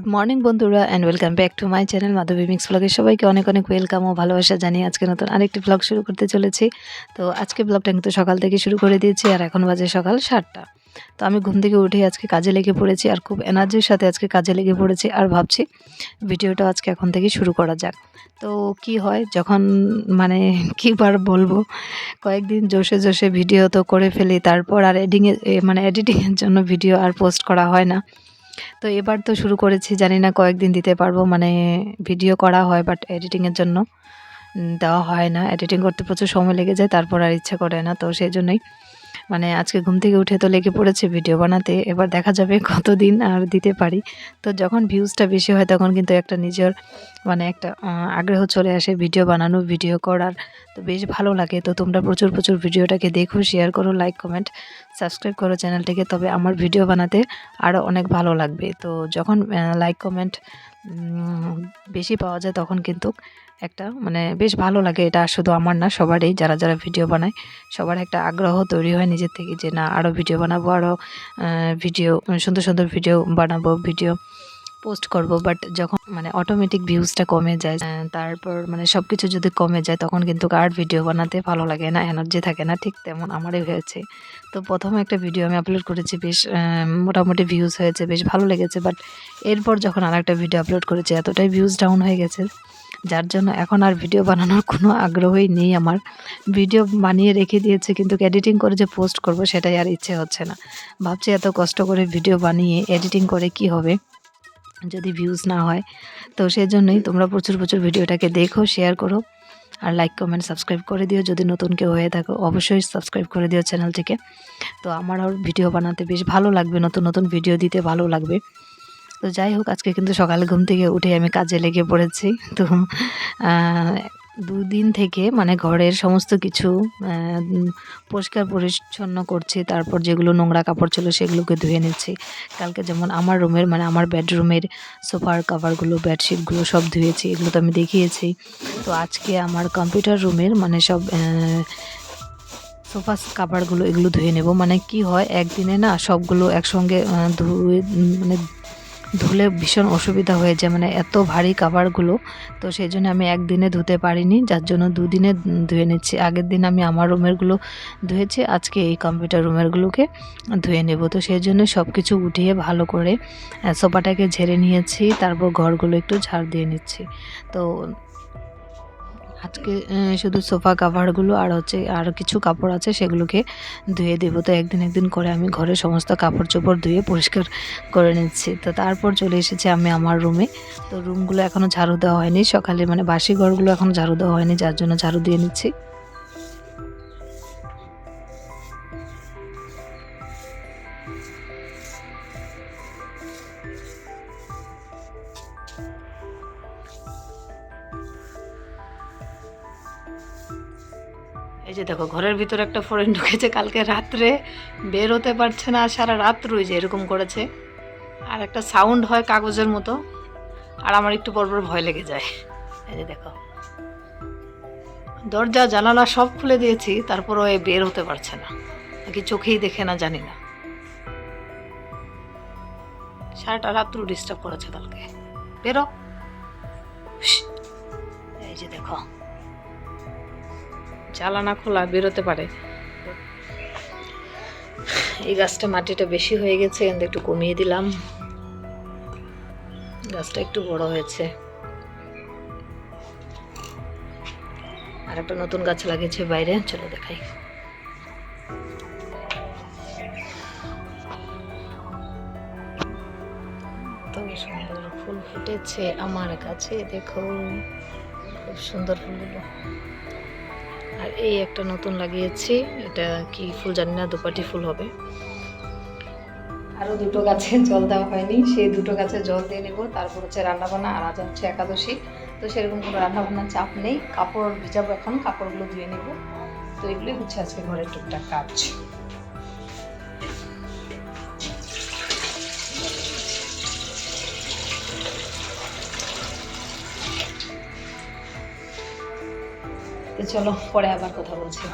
Good morning বন্ধুরা and welcome back to my channel Madhabi mix ব্লগের সবাইকে অনেক অনেক ওয়েলকাম ও ভালোবাসা জানিয়ে আজকে নতুন আরেকটি ব্লগ শুরু করতে চলেছি। তো আজকে ব্লগটা কিন্তু সকাল থেকে শুরু করে দিয়েছি, আর এখন বাজে সকাল সাতটা। তো আমি ঘুম থেকে উঠে আজকে কাজে লেগে পড়েছি, আর খুব এনার্জির সাথে আজকে কাজে লেগে পড়েছি, আর ভাবছি ভিডিওটা আজকে এখন থেকে শুরু করা যাক। তো কি হয়, যখন মানে কীবার বলব, কয়েকদিন জোশে জোশে ভিডিও তো করে ফেলি, তারপর আর এডিংয়ে মানে এডিটিংয়ের জন্য ভিডিও আর পোস্ট করা হয় না। তো এবার তো শুরু করেছি, জানি না কয়েকদিন দিতে পারব মানে ভিডিও করা হয় বাট এডিটিংয়ের জন্য। দেওয়া হয় না এডিটিং করতে প্রচুর সময় লেগে যায়, তারপর আর ইচ্ছা করে না, তো সেই জন্যই। মানে আজকে ঘুম থেকে উঠে তো লেগে পড়েছে ভিডিও বানাতে, এবার দেখা যাবে কতদিন আর দিতে পারি। তো যখন ভিউজটা বেশি হয় তখন কিন্তু একটা নিজের মানে একটা আগ্রহ চলে আসে ভিডিও বানানো, ভিডিও করার। তো বেশ ভালো লাগে। তো তোমরা প্রচুর প্রচুর ভিডিওটাকে দেখো শেয়ার করো লাইক কমেন্ট সাবস্ক্রাইব করো চ্যানেলটিকে তবে আমার ভিডিও বানাতে আরও অনেক ভালো লাগবে। তো যখন লাইক কমেন্ট বেশি পাওয়া যায় তখন কিন্তু একটা মানে বেশ ভালো লাগে এটা শুধু আমার না, সবারই, যারা যারা ভিডিও বানায়, সবার একটা আগ্রহ তৈরি হয় নিজের থেকে যে না আরও ভিডিও বানাবো আরও ভিডিও সুন্দর সুন্দর ভিডিও বানাবো ভিডিও পোস্ট করব। বাট যখন মানে অটোমেটিক ভিউজটা কমে যায় তারপর মানে সব কিছু যদি কমে যায়, তখন কিন্তু আর ভিডিও বানাতে ভালো লাগে না এনার্জি থাকে না, ঠিক তেমন আমারই হয়েছে। তো প্রথমে একটা ভিডিও আমি আপলোড করেছি, বেশ মোটামুটি ভিউজ হয়েছে, বেশ ভালো লেগেছে। বাট এরপর যখন আর একটা ভিডিও আপলোড করেছি, এতটাই ভিউজ ডাউন হয়ে গেছে যার জন্য এখন আর ভিডিও বানানোর কোনো আগ্রহই নেই আমার। ভিডিও বানিয়ে রেখে দিয়েছে, কিন্তু এডিটিং করে যে পোস্ট করব সেটাই আর ইচ্ছে হচ্ছে না। ভাবছি এত কষ্ট করে ভিডিও বানিয়ে এডিটিং করে কি হবে? যদি ভিউজ না হয়, তো সেই জন্যই তোমরা প্রচুর প্রচুর ভিডিওটাকে দেখো শেয়ার করো, আর লাইক কমেন্ট সাবস্ক্রাইব করে দিও। যদি নতুন কেউ হয়ে থাকো, অবশ্যই সাবস্ক্রাইব করে দিও চ্যানেলটিকে তো আমার আর ভিডিও বানাতে বেশ ভালো লাগবে, নতুন নতুন ভিডিও দিতে ভালো লাগবে। তো যাই হোক, আজকে কিন্তু সকালে ঘুম থেকে উঠে আমি কাজে লেগে পড়েছি। তো দুদিন থেকে মানে ঘরের সমস্ত কিছু পরিষ্কার পরিচ্ছন্ন করছি। তারপর যেগুলো নোংরা কাপড় ছিল সেগুলোকে ধুয়ে নিচ্ছি। কালকে যেমন আমার রুমের মানে আমার বেডরুমের সোফার কাভারগুলো, বেডশিটগুলো সব ধুয়েছি, এগুলো তো আমি দেখিয়েছি। তো আজকে আমার কম্পিউটার রুমের মানে সব সোফা কাভারগুলো এগুলো ধুয়ে নেব। মানে কি হয়, একদিনে না সবগুলো একসঙ্গে ধুয়ে মানে ধুলে ভীষণ অসুবিধা হয়ে যায় মানে এত ভারী কাভারগুলো তো সেই জন্য আমি একদিনে ধুতে পারিনি, যার জন্য দুদিনে ধুয়ে নিচ্ছি। আগের দিন আমি আমার রুমেরগুলো ধুয়েছি, আজকে এই কম্পিউটার রুমেরগুলোকে ধুয়ে নেব। তো সেই জন্য সব কিছু উঠিয়ে ভালো করে সোফাটাকে ঝেড়ে নিয়েছি, তারপর ঘরগুলো একটু ঝাড় দিয়ে নিচ্ছি। তো আজকে শুধু সোফা কাভারগুলো আর হচ্ছে আর কিছু কাপড় আছে, সেগুলোকে ধুয়ে দেবো। তো একদিন একদিন করে আমি ঘরে সমস্ত কাপড় চোপড় ধুয়ে পরিষ্কার করে নিচ্ছি। তো তারপর চলে এসেছি আমি আমার রুমে। তো রুমগুলো এখনও ঝাড়ু দেওয়া হয়নি। সকালে মানে বাসি ঘরগুলো এখনও ঝাড়ু দেওয়া হয়নি, যার জন্য ঝাড়ু দিয়ে নিচ্ছি। দেখো, ঘরের ভিতরে একটা ফোরেন ঢুকেছে কালকে রাত্রে, বের হতে পারছে না, সারা রাত রয়েছে এরকম করেছে। আর একটা সাউন্ড হয় কাগজের মতো, আর আমার একটু পর পর ভয় লেগে যায়। এই যে দেখো। দরজা, জানালা সব খুলে দিয়েছি, তারপরও এ বের হতে পারছে না। নাকি চোখেই দেখে না, জানি না। সারাটা রাত্র ডিস্টার্ব করেছে কালকে। বেরো। এই যে দেখো। জ্বালানা খোলা বেরোতে পারে। এই গাছটা মাটিটা বেশি হয়ে গেছে কিন্তু একটু কমিয়ে দিলাম। গাছটা একটু বড় হয়েছে। আর একটা নতুন গাছ লাগিয়েছে বাইরে, চলো দেখাই। সুন্দর ফুল ফুটেছে আমার কাছে দেখো। খুব সুন্দর ফুলগুলো। আর এই একটা নতুন লাগিয়েছি। এটা কি ফুল জানি না, দুপাটি ফুল হবে। আরও দুটো গাছে জল দেওয়া হয়নি। সেই দুটো গাছে জল দিয়ে নেব। তারপর হচ্ছে রান্নাবান্না আর আজ হচ্ছে একাদশী। তো সেরকম কোনো রান্নাবান্নার চাপ নেই। কাপড় ভিজাবো এখন, কাপড়গুলো ধুয়ে নেব। তো এগুলোই হচ্ছে আজকে ঘরের টুকটাক কাজ। চলো পরে আবার কথা বলছি।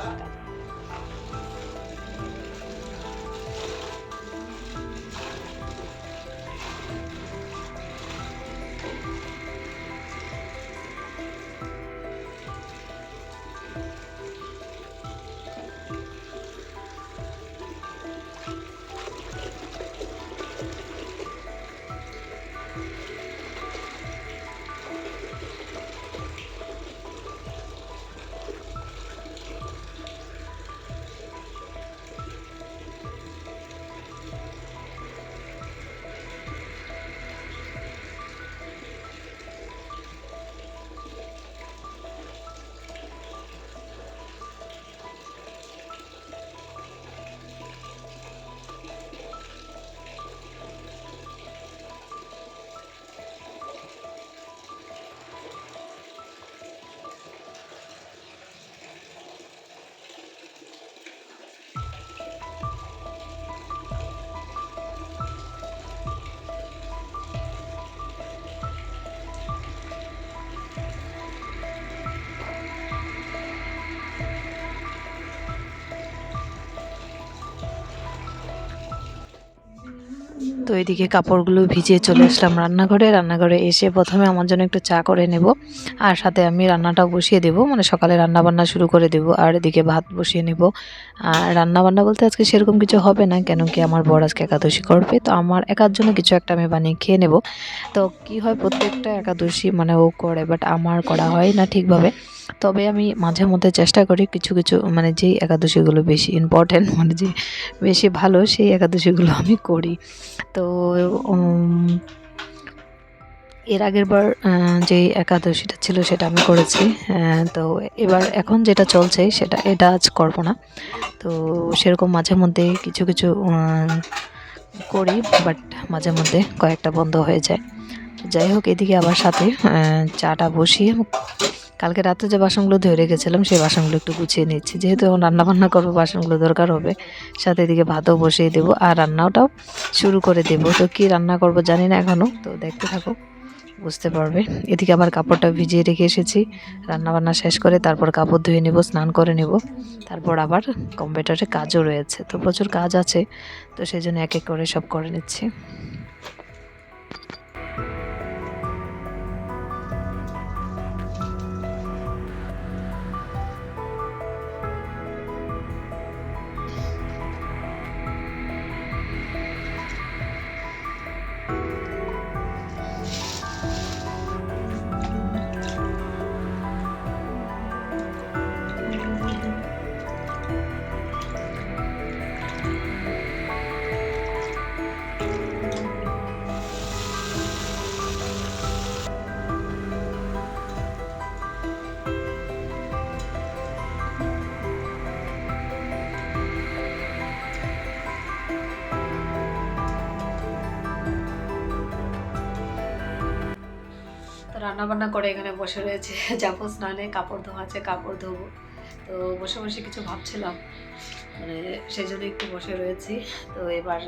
এদিকে কাপড়গুলো ভিজিয়ে চলে আসলাম রান্নাঘরে। রান্নাঘরে এসে প্রথমে আমার জন্য একটু চা করে নেব আর সাথে আমি রান্নাটাও বসিয়ে দেব। মানে সকালে রান্না বান্না শুরু করে দেব আর এদিকে ভাত বসিয়ে নেব। আর রান্না বান্না বলতে আজকে সেরকম কিছু হবে না কেন কি আমার বড় আজকে একাদশী করবে। তো আমার একার জন্য কিছু একটা আমি বানিয়ে খেয়ে নেব। তো কি হয়, প্রত্যেকটা একাদশী মানে ও করে বাট আমার করা হয় না ঠিকভাবে। তবে আমি মাঝে মধ্যে চেষ্টা করি কিছু কিছু মানে যেই একাদশীগুলো বেশি ইম্পর্ট্যান্ট মানে যে বেশি ভালো, সেই একাদশীগুলো আমি করি। তো এর আগের বার যে একাদশীটা ছিল সেটা আমি করেছি। তো এবার এখন যেটা চলছে সেটা, এটা আজ করব না। তো সেরকম মাঝে মধ্যে কিছু কিছু করি বাট মাঝে মধ্যে কয়েকটা বন্ধ হয়ে যায়। যাই হোক, এদিকে আবার সাথে চাটা বসিয়ে কালকে রাতে যে বাসনগুলো ধুয়ে রেখেছিলাম, সেই বাসনগুলো একটু গুছিয়ে নিচ্ছি। যেহেতু এখন রান্না বান্না করব, বাসনগুলো দরকার হবে, সাথে এদিকে ভাতও বসিয়ে দেবো আর রান্নাটাও শুরু করে দেবো। তো কি রান্না করব জানি না এখনও তো দেখতে থাকো, বুঝতে পারবে। এদিকে আবার কাপড়টা ভিজিয়ে রেখে এসেছি রান্না বান্না শেষ করে তারপর কাপড় ধুয়ে নেব, স্নান করে নেব। তারপর আবার কম্পিউটারে কাজও রয়েছে, তো প্রচুর কাজ আছে, তো সেই জন্য এক এক করে সব করে নিচ্ছি। তো রান্না বান্না করে এখানে বসে রয়েছে। যাব স্নানে, কাপড় ধোয়া আছে, কাপড় ধোবো। তো বসে বসে কিছু ভাবছিলাম। মানে সেই জন্য একটু বসে রয়েছি। তো এবার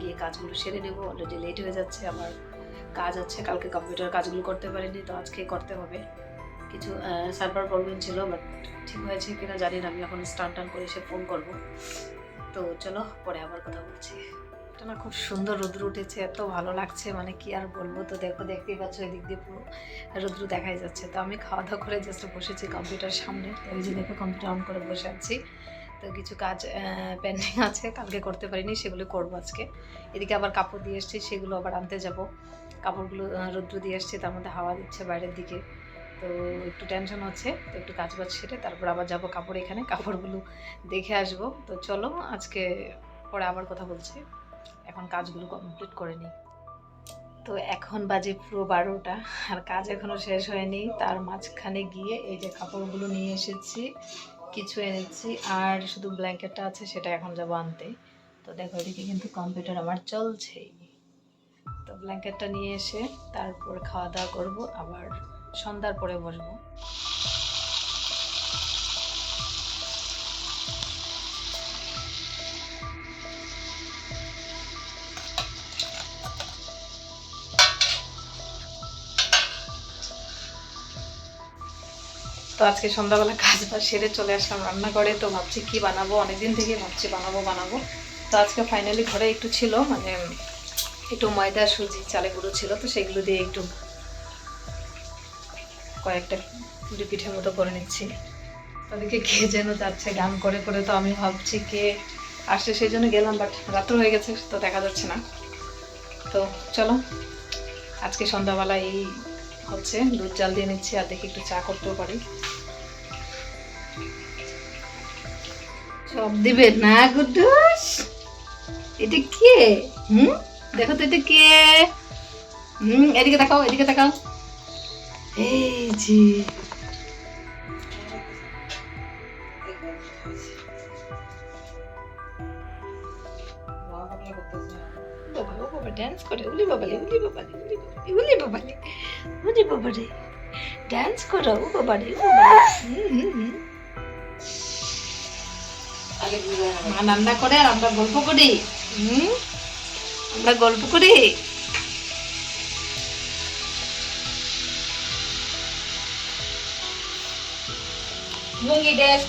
গিয়ে কাজগুলো সেরে নেব। অলরেডি লেট হয়ে যাচ্ছে, আমার কাজ আছে। কালকে কম্পিউটার কাজগুলো করতে পারিনি, তো আজকে করতে হবে। কিছু সার্ভার প্রবলেম ছিল বাট ঠিক হয়েছে কিনা জানি না। আমি এখন স্টান টান করে এসে ফোন করব। তো চলো, পরে আবার কথা বলছি। এটা না খুব সুন্দর রোদ্র উঠেছে, এত ভালো লাগছে। মানে কি আর বলব? তো দেখো, দেখতেই পাচ্ছ এদিক দিয়ে পুরো রোদ্র দেখাই যাচ্ছে। তো আমি খাওয়া দাওয়া করে জাস্ট বসেছি কম্পিউটার সামনে। ওই যে দেখো কম্পিউটার অন করে বসে আছি। তো কিছু কাজ পেন্ডিং আছে, কালকে করতে পারিনি, সেগুলো করব আজকে। এদিকে আবার কাপড় দিয়ে এসেছি, সেগুলো আবার আনতে যাব। কাপড়গুলো রৌদ্র দিয়ে এসছে, তার মধ্যে হাওয়া দিচ্ছে বাইরের দিকে। তো একটু টেনশন হচ্ছে, তো একটু কাজ বাজ সেরে তারপর আবার যাব কাপড় এখানে, কাপড়গুলো দেখে আসব। তো চলো, আজকে পরে আবার কথা বলছি। এখন কাজগুলো কমপ্লিট করে নিই। তো এখন বাজে পুরো বারোটা, আর কাজ এখনও শেষ হয়নি। তার মাঝখানে গিয়ে এই যে কাপড়গুলো নিয়ে এসেছি, কিছু এনেছি, আর শুধু ব্ল্যাঙ্কেটটা আছে সেটা এখন যাব আনতে। তো দেখো এদিকে কিন্তু কম্পিউটার আমার চলছেই। তো ব্ল্যাঙ্কেটটা নিয়ে এসে তারপর খাওয়া দাওয়া করব, আবার সন্ধ্যার পরে বসবো। আজকে সন্ধ্যাবেলা কাজ বাজ সেরে চলে আসলাম রান্না করে তো ভাবছি কি বানাবো? অনেকদিন থেকে ভাবছি বানাবো বানাবো। তো আজকে ফাইনালি ঘরে একটু ছিল মানে একটু ময়দা, সুজি চালে গুঁড়ো ছিল, তো সেগুলো দিয়ে একটু কয়েকটা পুরি পিঠের মতো করে নিচ্ছি। তাদেরকে কে যেন যাচ্ছে, গান করে করে তো আমি ভাবছি কে আসছে, সেই জন্য গেলাম বাট রাত্র হয়ে গেছে, তো দেখা যাচ্ছে না। তো চলো, আজকে সন্ধ্যাবেলা এই হচ্ছে দুধ জাল দিয়ে নিচ্ছি আর দেখি একটু চা করতেও পারি সব দিবে না গুড্ডুস এটা কে হুম দেখো তো এটা কে হুম এদিকে তাকাও এদিকে তাকাও এই বাবা ড্যান্স করে উলি বাবালি উলি বাবালি উলি বাবালি উলি বাবালি উলি বাবারে ড্যান্স করো হুম, হুম। মা রান্না করে আর আমরা গল্প করি হুম আমরা গল্প করি ড্রেস